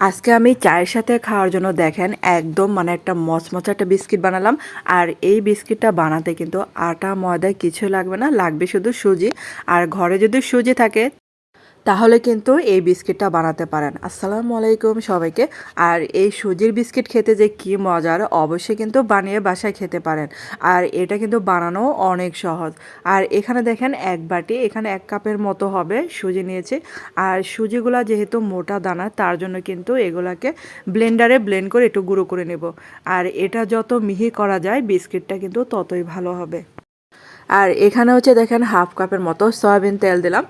আজকে আমি চায়ের সাথে খাওয়ার জন্য দেখেন একদম মানে একটা মচমচা একটা বিস্কিট বানালাম। আর এই বিস্কিটটা বানাতে কিন্তু আটা, ময়দা কিছু লাগবে না, লাগবে শুধু সুজি। আর ঘরে যদি সুজি থাকে তাহলে কিন্তু এই বিস্কিটটা বানাতে পারেন। আসসালামু আলাইকুম সবাইকে। আর এই সুজির বিস্কিট খেতে যে কি মজার, অবশ্যই কিন্তু বানিয়ে বাসায় খেতে পারেন। আর এটা কিন্তু বানানো অনেক সহজ। আর এখানে দেখেন এক বাটি, এখানে এক কাপের মতো হবে সুজি নিয়েছে। আর সুজিগুলা যেহেতু মোটা দানা, তার জন্য কিন্তু এগুলাকে ব্লেন্ডারে ব্লেন্ড করে একটু গুঁড়ো করে নেব। আর এটা যত মিহি করা যায়, বিস্কিটটা কিন্তু ততই ভালো হবে। আর এখানে হচ্ছে দেখেন হাফ কাপের মতো সয়াবিন তেল দিলাম।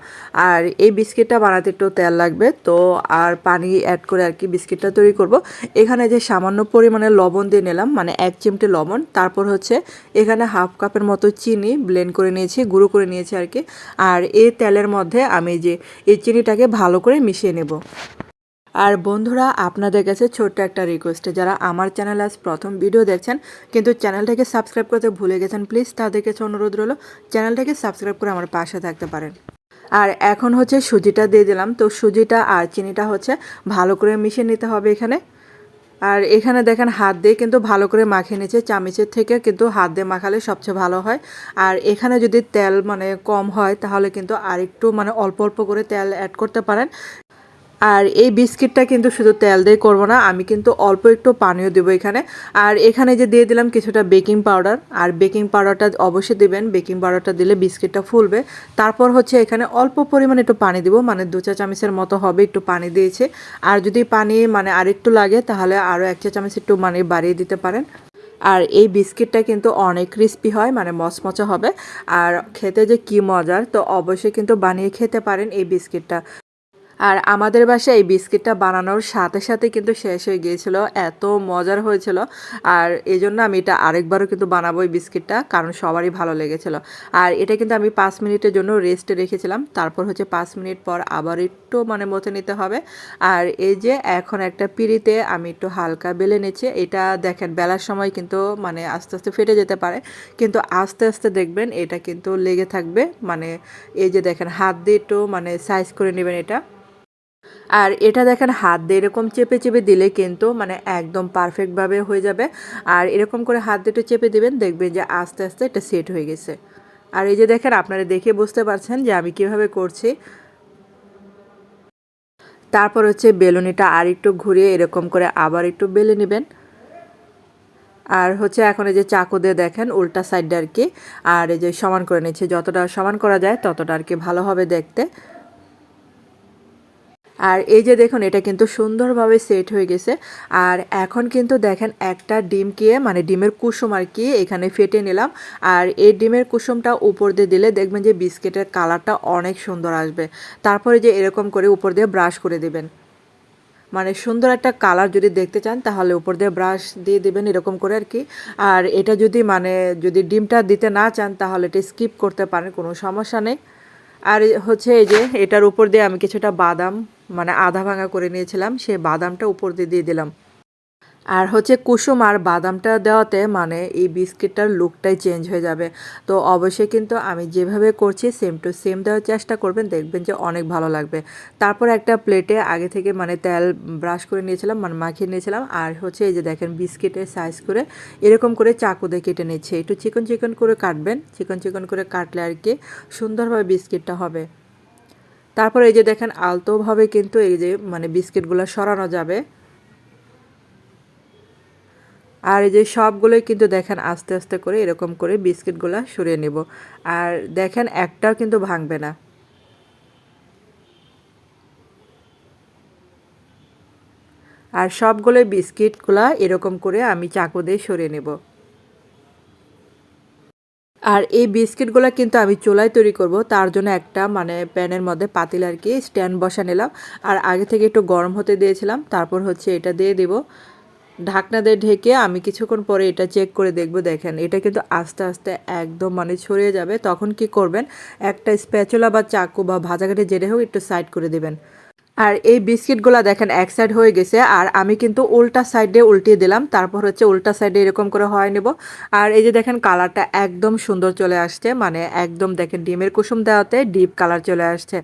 আর এই বিস্কিটটা বানাতে একটু তেল লাগবে, তো আর পানি অ্যাড করে আর কি বিস্কিটটা তৈরি করব। এখানে যে সামান্য পরিমাণে লবণ দিয়ে নিলাম মানে এক চিমটে লবণ, তারপর হচ্ছে এখানে হাফ কাপের মতো চিনি ব্লেন্ড করে নিয়েছি, গুঁড়ো করে নিয়েছি আর কি। আর এই তেলের মধ্যে আমি যে এই চিনিটাকে ভালো করে মিশিয়ে নেব। আর বন্ধুরা, আপনাদের কাছে ছোট্ট একটা রিকোয়েস্ট যারা আমার চ্যানেল আজ প্রথম ভিডিও দেখছেন, কিন্তু চ্যানেলটাকে সাবস্ক্রাইব করতে ভুলে গেছেন প্লিজ তাদের কাছে অনুরোধ রইল চ্যানেলটাকে সাবস্ক্রাইব করে আমার পাশে থাকতে পারেন। আর এখন হচ্ছে সুজিটা দিয়ে দিলাম, তো সুজিটা আর চিনিটা হচ্ছে ভালো করে মিশিয়ে নিতে হবে এখানে। আর এখানে দেখেন হাত দিয়ে কিন্তু ভালো করে মাখিয়ে নিচ্ছে, চামিচের থেকে কিন্তু হাত দিয়ে মাখালে সবচেয়ে ভালো হয়। আর এখানে যদি তেল মানে কম হয়, তাহলে কিন্তু আরেকটু মানে অল্প অল্প করে তেল অ্যাড করতে পারেন। আর এই বিস্কিটটা কিন্তু শুধু তেল দিয়ে করব না, আমি কিন্তু অল্প একটু পানিও দেবো এখানে। আর এখানে যে দিয়ে দিলাম কিছুটা বেকিং পাউডার, আর বেকিং পাউডারটা অবশ্যই দেবেন। বেকিং পাউডারটা দিলে বিস্কিটটা ফুলবে। তারপর হচ্ছে এখানে অল্প পরিমাণে একটু পানি দিব মানে দু চা চামচের মতো হবে একটু পানি দিয়েছে। আর যদি পানি মানে আরেকটু লাগে, তাহলে আরও এক চা চামচ একটু মানে বাড়িয়ে দিতে পারেন। আর এই বিস্কিটটা কিন্তু অনেক ক্রিস্পি হয় মানে মচমচা হবে। আর খেতে যে কি মজার, তো অবশ্যই কিন্তু বানিয়ে খেতে পারেন এই বিস্কিটটা। আর আমাদের বাসায় এই বিস্কিটটা বানানোর সাথে সাথে কিন্তু শেষ হয়ে গিয়েছিল, এত মজার হয়েছিল। আর এই জন্য আমি এটা আরেকবারও কিন্তু বানাবো এই বিস্কিটটা, কারণ সবারই ভালো লেগেছিল। আর এটা কিন্তু আমি পাঁচ মিনিটের জন্য রেস্টে রেখেছিলাম, তারপর হচ্ছে পাঁচ মিনিট পর আবার একটু মানে মতে নিতে হবে। আর এই যে এখন একটা পিড়িতে আমি একটু হালকা বেলে নিচ্ছি, এটা দেখেন বেলার সময় কিন্তু মানে আস্তে আস্তে ফেটে যেতে পারে, কিন্তু আস্তে আস্তে দেখবেন এটা কিন্তু লেগে থাকবে। মানে এই যে দেখেন হাত দিয়ে একটু মানে সাইজ করে নেবেন এটা। আর এটা দেখেন হাত দিয়ে এরকম চেপে চেপে দিলে কিন্তু মানে একদম পারফেক্টভাবে হয়ে যাবে। আর এরকম করে হাত দিয়ে একটু চেপে দিবেন, দেখবেন যে আস্তে আস্তে এটা সেট হয়ে গেছে। আর এই যে দেখেন, আপনারা দেখে বুঝতে পারছেন যে আমি কীভাবে করছি। তারপর হচ্ছে বেলুনিটা আর একটু ঘুরিয়ে এরকম করে আবার একটু বেলে নেবেন। আর হচ্ছে এখন এই যে চাকু দিয়ে দেখেন, উল্টা সাইডটা আর কি। আর এই যে সমান করে নিচ্ছে, যতটা সমান করা যায় ততটা আর কি ভালো হবে দেখতে। আর এই যে দেখুন, এটা কিন্তু সুন্দরভাবে সেট হয়ে গেছে। আর এখন কিন্তু দেখেন একটা ডিমকে মানে ডিমের কুসুম আর কি, এখানে ফেটে নিলাম। আর এই ডিমের কুসুমটা উপর দিয়ে দিলে দেখবেন যে বিস্কিটের কালারটা অনেক সুন্দর আসবে। তারপরে যে এরকম করে উপর দিয়ে ব্রাশ করে দেবেন। মানে সুন্দর একটা কালার যদি দেখতে চান, তাহলে উপর দিয়ে ব্রাশ দিয়ে দেবেন এরকম করে আর কি। আর এটা যদি মানে যদি ডিমটা দিতে না চান, তাহলে এটা স্কিপ করতে পারেন, কোনো সমস্যা নেই। আর হচ্ছে এই যে, এটার উপর দিয়ে আমি কিছুটা বাদাম মানে আধা ভাঙা করে নিয়েছিলাম, সেই বাদামটা উপর দিয়ে দিয়ে দিলাম। আর হচ্ছে কুসুম আর বাদামটা দেওয়াতে মানে এই বিস্কিটটার লুকটাই চেঞ্জ হয়ে যাবে। তো অবশ্যই কিন্তু আমি যেভাবে করছি সেম টু সেম দেওয়ার চেষ্টা করবেন, দেখবেন যে অনেক ভালো লাগবে। তারপর একটা প্লেটে আগে থেকে মানে তেল ব্রাশ করে নিয়েছিলাম মানে মাখিয়ে নিয়েছিলাম, আর হচ্ছে এই যে দেখেন বিস্কিটের সাইজ করে এরকম করে চাকু দিয়ে কেটে নিচ্ছে। একটু চিকন চিকন করে কাটবেন, চিকন চিকন করে কাটলে আর কি সুন্দরভাবে বিস্কিটটা হবে। তারপর এই যে দেখেন, আলতোভাবে কিন্তু এই যে মানে বিস্কিটগুলো সরানো যাবে। আর এই যে সবগুলোই কিন্তু দেখেন, আস্তে আস্তে করে এরকম করে বিস্কিটগুলো সরিয়ে নেব। আর দেখেন, একটাও কিন্তু ভাঙবে না। আর সবগুলোই বিস্কিটগুলো এরকম করে আমি চাকু দিয়ে সরিয়ে নেব। আর এই বিস্কিটগুলো কিন্তু আমি চুলায় তৈরি করব, তার জন্য একটা মানে প্যানের মধ্যে পাতিল আর কি, স্ট্যান্ড বসা নিলাম। আর আগে থেকে একটু গরম হতে দিয়েছিলাম, তারপর হচ্ছে এটা দিয়ে দেব। ঢাকনা দিয়ে ঢেকে আমি কিছুক্ষণ পরে এটা চেক করে দেখব, দেখেন, এটা কিন্তু আস্তে আস্তে একদম মানে ছড়িয়ে যাবে। তখন কি করবেন, একটা স্প্যাচুলা বা চাকু বা ভাজাঘাটে জেরে হোক একটু সাইড করে দেবেন। আর এই বিস্কিটগুলো দেখেন, এক সাইড হয়ে গেছে, আর আমি কিন্তু উল্টা সাইডে উল্টিয়ে দিলাম, তারপর হচ্ছে উল্টা সাইডে এরকম করে হয় নেব। আর এই যে দেখেন কালারটা একদম সুন্দর চলে আসছে মানে একদম দেখেন, ডিমের কুসুম দেওয়াতে ডিপ কালার চলে আসছে।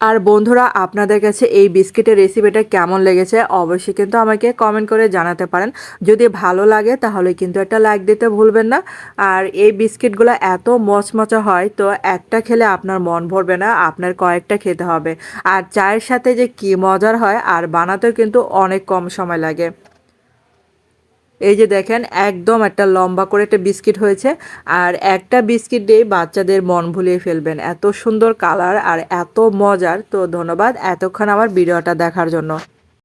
আর বন্ধুরা, আপনাদের কাছে এই বিস্কিটের রেসিপিটা কেমন লেগেছে অবশ্যই কিন্তু আমাকে কমেন্ট করে জানাতে পারেন। যদি ভালো লাগে, তাহলে কিন্তু একটা লাইক দিতে ভুলবেন না। আর এই বিস্কিটগুলো এত মচমচা হয়, তো একটা খেলে আপনার মন ভরবে না, আপনার কয়েকটা খেতে হবে। আর চায়ের সাথে যে কি মজার হয়, আর বানাতেও কিন্তু অনেক কম সময় লাগে। এই যে দেখেন, একদম একটা লম্বা করে একটা বিস্কিট হয়েছে, আর একটা বিস্কিট দিয়ে বাচ্চাদের মন ভুলিয়ে ফেলবেন। এত সুন্দর কালার আর এত মজার। তো ধন্যবাদ এতক্ষণ আমার ভিডিওটা দেখার জন্য।